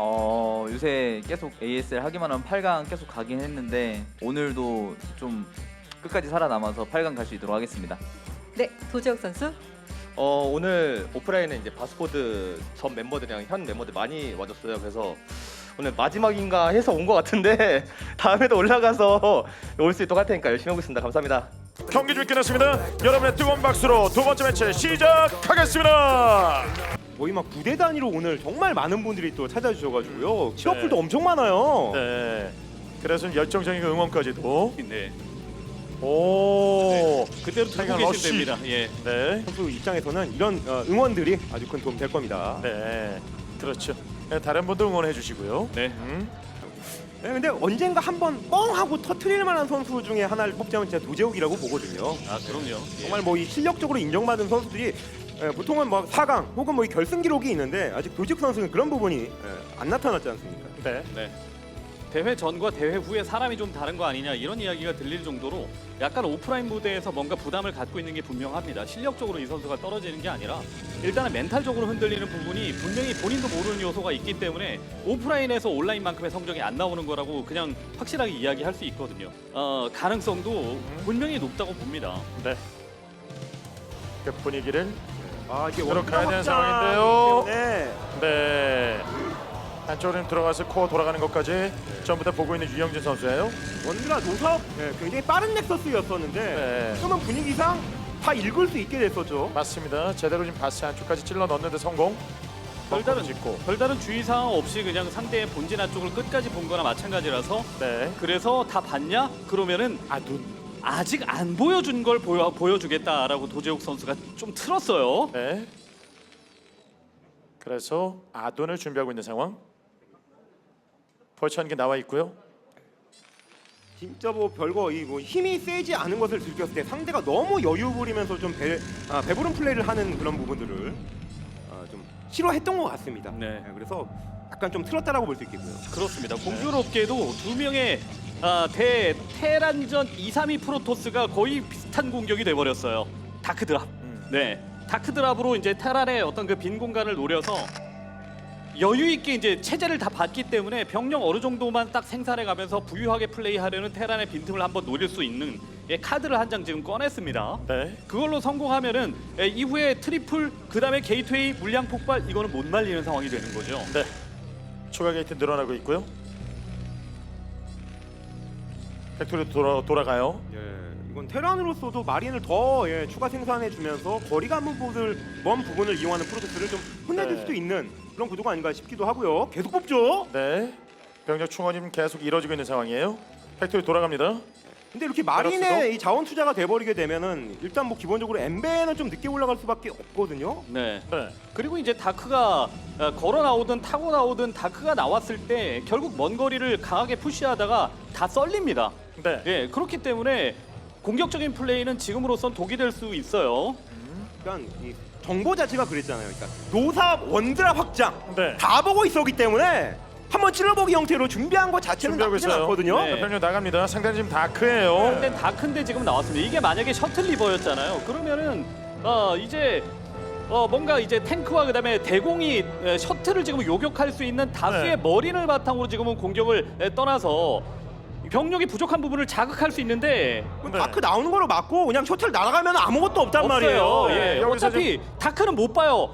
어 요새 계속 ASL 하기만 하면 8강 계속 가긴 했는데 오늘도 좀 끝까지 살아남아서 8강 갈 수 있도록 하겠습니다. 네, 도재욱 선수. 어 오늘 오프라인에 이제 바스코드 전 멤버들이랑 현 멤버들 많이 와줬어요. 그래서 오늘 마지막인가 해서 온 것 같은데 다음에도 올라가서 올 수 있도록 할 테니까 열심히 하고 있습니다. 감사합니다. 경기 중 끝났습니다. 여러분의 뜨거운 박수로 두 번째 매치 시작하겠습니다. 거의 막 부대 단위로 오늘 정말 많은 분들이 또 찾아주셔가지고요. 취업풀도 네. 엄청 많아요. 네. 그래서 열정적인 그 응원까지도. 네. 오. 그대로 들고 타이거 계시면 러쉬. 됩니다. 예. 네. 선수 입장에서는 이런 어, 응원들이 아주 큰 도움 될 겁니다. 네. 그렇죠. 네, 다른 분도 응원해 주시고요. 네. 음. 네, 근데 언젠가 한번 뻥 하고 터트릴 만한 선수 중에 하나를 뽑자면 진짜 도재욱이라고 보거든요. 아 그럼요. 예. 정말 뭐 이 실력적으로 인정받은 선수들이 예, 보통은 뭐 4강 혹은 뭐 이 결승 기록이 있는데 아직 도재욱 선수는 그런 부분이 예, 안 나타났지 않습니까? 네. 네. 대회 전과 대회 후에 사람이 좀 다른 거 아니냐 이런 이야기가 들릴 정도로 약간 오프라인 무대에서 뭔가 부담을 갖고 있는 게 분명합니다. 실력적으로 이 선수가 떨어지는 게 아니라 일단은 멘탈적으로 흔들리는 부분이 분명히 본인도 모르는 요소가 있기 때문에 오프라인에서 온라인만큼의 성적이 안 나오는 거라고 그냥 확실하게 이야기할 수 있거든요. 어, 가능성도 분명히 높다고 봅니다. 네. 그 분위기를 아 이게 들어가야 되는 상황인데요. 때문에 네. 안쪽으로 들어가서 코어 돌아가는 것까지 전부 다 보고 있는 유영진 선수예요. 원드라 노섭 예, 굉장히 빠른 넥서스였었는데 네. 지금은 분위기상 다 읽을 수 있게 됐었죠. 맞습니다. 제대로 지금 바스 안쪽까지 찔러 넣는데 성공. 별다른 짓고. 별다른 주의 사항 없이 그냥 상대의 본진 안쪽을 끝까지 본 거나 마찬가지라서 네. 그래서 다 봤냐? 그러면은 아 눈. 아직 안 보여준 걸 보여, 보여주겠다라고 도재욱 선수가 좀 틀었어요. 네. 그래서 아돈을 준비하고 있는 상황. 벌처한 게 나와 있고요. 진짜 뭐 별거 이 뭐 힘이 세지 않은 것을 들켰을 때 상대가 너무 여유 부리면서 좀 배, 아, 배부른 플레이를 하는 그런 부분들을 아, 좀 싫어했던 것 같습니다. 네. 예, 그래서 약간 좀 틀었다라고 볼 수 있겠고요. 그렇습니다. 공교롭게도 두 명의 아, 대 테란전 2, 3위 프로토스가 거의 비슷한 공격이 돼버렸어요. 다크 드랍. 음. 네, 다크 드랍으로 이제 테란의 어떤 그 빈 공간을 노려서 여유 있게 이제 체제를 다 봤기 때문에 병력 어느 정도만 딱 생산해 가면서 부유하게 플레이하려는 테란의 빈틈을 한번 노릴 수 있는 예, 카드를 한 장 지금 꺼냈습니다. 네. 그걸로 성공하면은 예, 이후에 트리플 그 다음에 게이트웨이 물량 폭발 이거는 못 말리는 상황이 되는 거죠. 네. 추가 게이트 늘어나고 있고요. 팩토리 돌아 돌아가요. 예, 이건 테란으로서도 마린을 더 예, 추가 생산해 주면서 거리가 먼 부분을 먼 부분을 이용하는 프로젝트를 좀 혼내줄 네. 수도 있는 그런 구도가 아닌가 싶기도 하고요. 계속 뽑죠. 네. 병력 충원이 계속 이루어지고 있는 상황이에요. 팩토리 돌아갑니다. 근데 이렇게? 마린의 이 자원 투자가 돼버리게 되면은 일단 뭐 기본적으로 엠베는 좀 늦게 올라갈 수밖에 없거든요. 네. 네. 그리고 이제 다크가 어, 걸어 나오든 타고 나오든 다크가 나왔을 때 결국 먼 거리를 강하게 푸시하다가 다 썰립니다. 네. 예, 그렇기 때문에 공격적인 플레이는 지금으로선 독이 될 수 있어요. 그러니까 이 정보 자체가 그랬잖아요. 그러니까 노삽 원드랍 확장 네. 다 보고 있었기 때문에 한번 찔러보기 형태로 준비한 것 자체는 준비하고 나쁘진 있어요. 않거든요. 네. 자, 병력 나갑니다. 상대는 지금 다크예요. 근데 다크인데 지금 나왔습니다. 이게 만약에 셔틀 리버였잖아요. 그러면은 어, 이제 어, 뭔가 이제 탱크와 그다음에 대공이 에, 셔틀을 지금 요격할 수 있는 다수의 네. 머리를 바탕으로 지금은 공격을 에, 떠나서 병력이 부족한 부분을 자극할 수 있는데 그럼 네. 다크 나오는 거로 맞고 그냥 셔틀 날아가면 아무것도 없단 없어요. 말이에요. 예, 네, 여기서 어차피 다크는 못 봐요.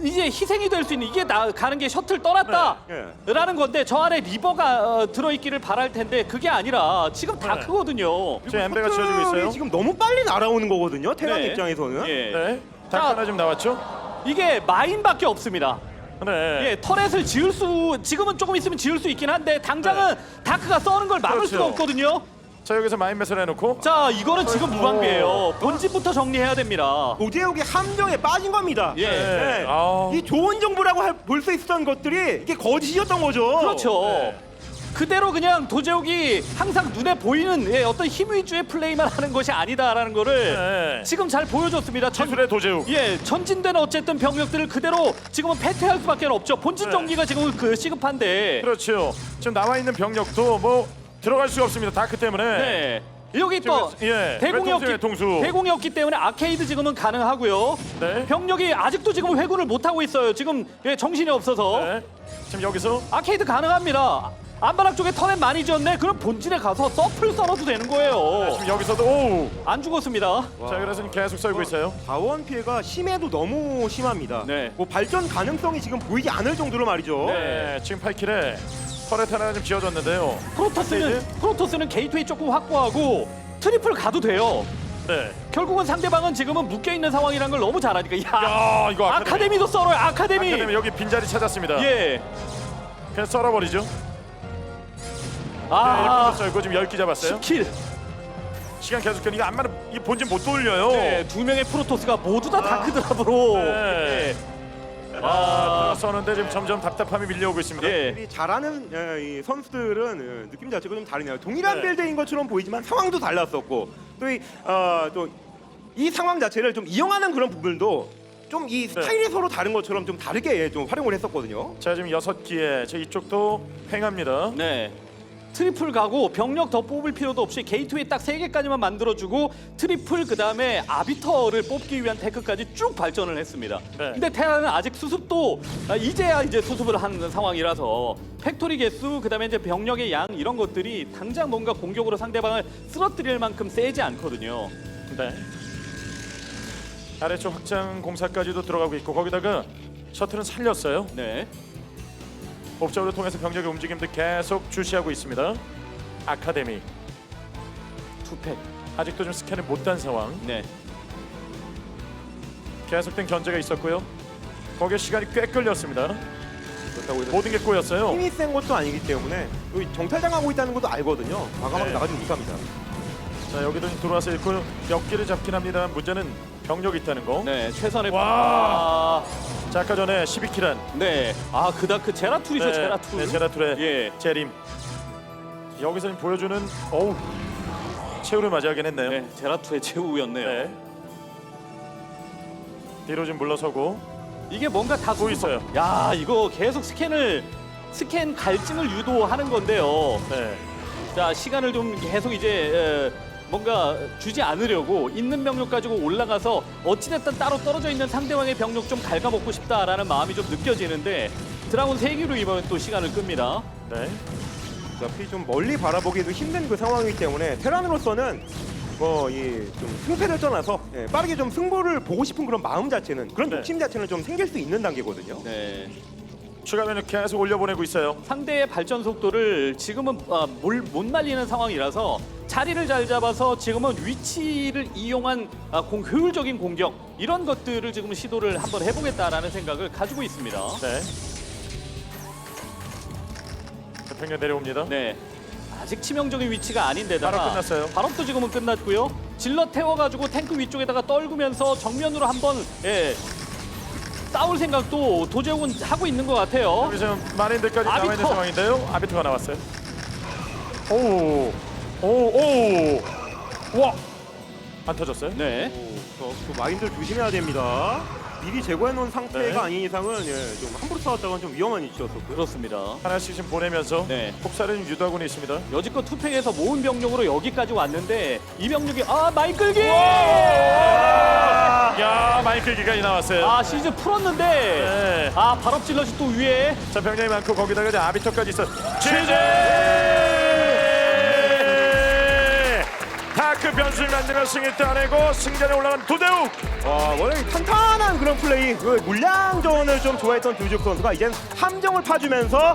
이제 희생이 될 수 있는 이게 나, 가는 게 셔틀 떠났다. 네. 라는 건데 저 안에 리버가 어, 들어있기를 바랄 텐데 그게 아니라 지금 다크거든요. 지금 엠베가 지어지고 있어요. 지금 너무 빨리 날아오는 거거든요. 테란 네. 입장에서는. 예. 네. 다크 자. 하나 지금 나왔죠. 이게 마인밖에 없습니다. 네. 예, 터렛을 지을 수 지금은 조금 있으면 지을 수 있긴 한데 당장은 다크가 써는 걸 막을 네. 그렇죠. 수가 없거든요. 자 여기서 마인 매스를 해놓고 자, 이거는 지금 무방비예요. 본진부터 정리해야 됩니다. 도제욱이 함정에 빠진 겁니다. 예. 네. 아우. 이 좋은 정보라고 볼 수 있었던 것들이 이게 거짓이었던 거죠. 그렇죠. 네. 그대로 그냥 도제욱이 항상 눈에 보이는 예, 어떤 힘 위주의 플레이만 하는 것이 아니다라는 거를 네. 지금 잘 보여줬습니다. 전, 기술의 도제욱. 예, 전진된 어쨌든 병력들을 그대로 지금은 패퇴할 수밖에 없죠. 본진 네. 정리가 지금 그 시급한데. 그렇죠. 지금 나와 있는 병력도 뭐 들어갈 수가 없습니다. 다크 때문에. 네. 여기 또 예. 대공이었기 통수. 대공이었기 때문에 아케이드 지금은 가능하고요. 네. 병력이 아직도 지금 회군을 못 하고 있어요. 지금 예, 정신이 없어서 네. 지금 여기서 아케이드 가능합니다. 안바닥 쪽에 터렛 많이 지었네. 그럼 본진에 가서 서플 썰어도 되는 거예요. 지금 여기서도 오. 안 죽었습니다. 자 그래서 계속 썰고 있어요. 자원 피해가 심해도 너무 심합니다. 네. 뭐 발전 가능성이 지금 보이지 않을 정도로 말이죠. 네. 지금 8킬에 터렛 하나가 좀 지어졌는데요. 프로토스는 프로토스는 게이트웨이 조금 확보하고 트리플 가도 돼요. 네. 결국은 상대방은 지금은 묶여 있는 상황이란 걸 너무 잘 아니까. 야, 야 이거 아카데미. 아카데미도 썰어요. 아카데미. 아카데미 여기 빈자리 찾았습니다. 예. 그냥 썰어버리죠. 아, 네, 썰고 지금 10개 잡았어요. 10킬. 시간 계속 되니까 안마는 이 본진 못 돌려요. 네, 두 명의 프로토스가 모두 다 다크드랍으로. 네. 아, 써는데 지금 점점 답답함이 밀려오고 있습니다. 예. 이 잘하는 예, 이 선수들은 예, 느낌 자체가 좀 다르네요. 동일한 네. 빌드인 것처럼 보이지만 상황도 달랐었고 어, 또이 이 상황 자체를 좀 이용하는 그런 부분도 좀 이 스타일이 서로 다른 것처럼 좀 다르게 좀 활용을 했었거든요. 자 지금 여섯 기에 제 이쪽도 횡합니다. 네. 트리플 가고 병력 더 뽑을 필요도 없이 게이트웨이 딱 세 개까지만 만들어주고 트리플 그 다음에 아비터를 뽑기 위한 테크까지 쭉 발전을 했습니다. 네. 근데 테라는 아직 수습도 아, 이제야 이제 수습을 하는 상황이라서 팩토리 개수 그 다음에 이제 병력의 양 이런 것들이 당장 뭔가 공격으로 상대방을 쓰러뜨릴 만큼 세지 않거든요. 네. 아래쪽 확장 공사까지도 들어가고 있고 거기다가 셔틀은 살렸어요. 네. 옵저를 통해서 병력의 움직임도 계속 주시하고 있습니다. 아카데미 투팩. 아직도 좀 스캔을 못한 상황. 네. 계속된 견제가 있었고요. 거기에 시간이 꽤 끌렸습니다. 그렇다고 해서 모든 게 꼬였어요. 힘이 센 것도 아니기 때문에 여기 정찰당하고 있다는 것도 알거든요. 과감하게 네. 나가지 못합니다. 자 여기도 들어와서 있고 역기를 잡긴 합니다만 문제는 병력이 있다는 거. 네. 최선의 와. 아, 자 아까 전에 12킬한 네. 아 그다크 제라툴이죠 제라툴. 네, 제라툴의 예. 재림. 여기서 지금 보여주는 어우 최후를 맞이하긴 했네요. 네. 제라툴의 최후였네요. 네. 뒤로 좀 물러서고 이게 뭔가 다 또 있어요. 야 이거 계속 스캔을 스캔 갈증을 유도하는 건데요. 네. 자 시간을 좀 계속 이제 에, 뭔가 주지 않으려고 있는 병력 가지고 올라가서 어찌됐든 따로 떨어져 있는 상대방의 병력 좀 갉아먹고 싶다라는 마음이 좀 느껴지는데 드라곤 세기로 이번 또 시간을 끕니다. 네. 어차피 좀 멀리 바라보기도 힘든 그 상황이기 때문에 테란으로서는 뭐이좀 승패를 떠나서 예, 빠르게 좀 승부를 보고 싶은 그런 마음 자체는 그런 네. 욕심 자체는 좀 생길 수 있는 단계거든요. 네. 추가 면역 계속 올려보내고 있어요. 상대의 발전 속도를 지금은 아, 몰- 못 날리는 상황이라서 자리를 잘 잡아서 지금은 위치를 이용한 아, 공, 효율적인 공격 이런 것들을 지금 시도를 한번 해보겠다라는 생각을 가지고 있습니다. 네. 자, 병력 내려옵니다. 네. 아직 치명적인 위치가 아닌데다가 바로 끝났어요. 발업도 지금은 끝났고요. 질러 태워가지고 탱크 위쪽에다가 떨구면서 정면으로 한번 예, 싸울 생각도 도재욱은 하고 있는 것 같아요. 지금 마린들까지 나와 있는 아비터. 상황인데요. 아비터가 나왔어요. 오, 오, 오, 와, 안 터졌어요? 네. 오, 저, 그 마인들 조심해야 됩니다. 미리 제거해 놓은 상태가 네. 아닌 이상은 예, 좀 함부로 싸웠다가는 좀 위험한 위치였었고요. 그렇습니다. 하나씩 지금 보내면서 네. 좀 유도하고는 있습니다. 여지껏 투팩에서 모은 병력으로 여기까지 왔는데 이 병력이 아 마이 끌기 야, 마이클 기간이 나왔어요. 아 시즈 풀었는데 네. 아 발업 질럿이 또 위에 자, 병력이 많고 거기다가 이제 아비터까지 있어. 취재! 다크 변수를 만들어 승리 따내고 승자에 올라간 도대욱. 와, 원래 이 탄탄한 그런 플레이, 그 물량전을 좀 좋아했던 두juk 선수가 이젠 함정을 파주면서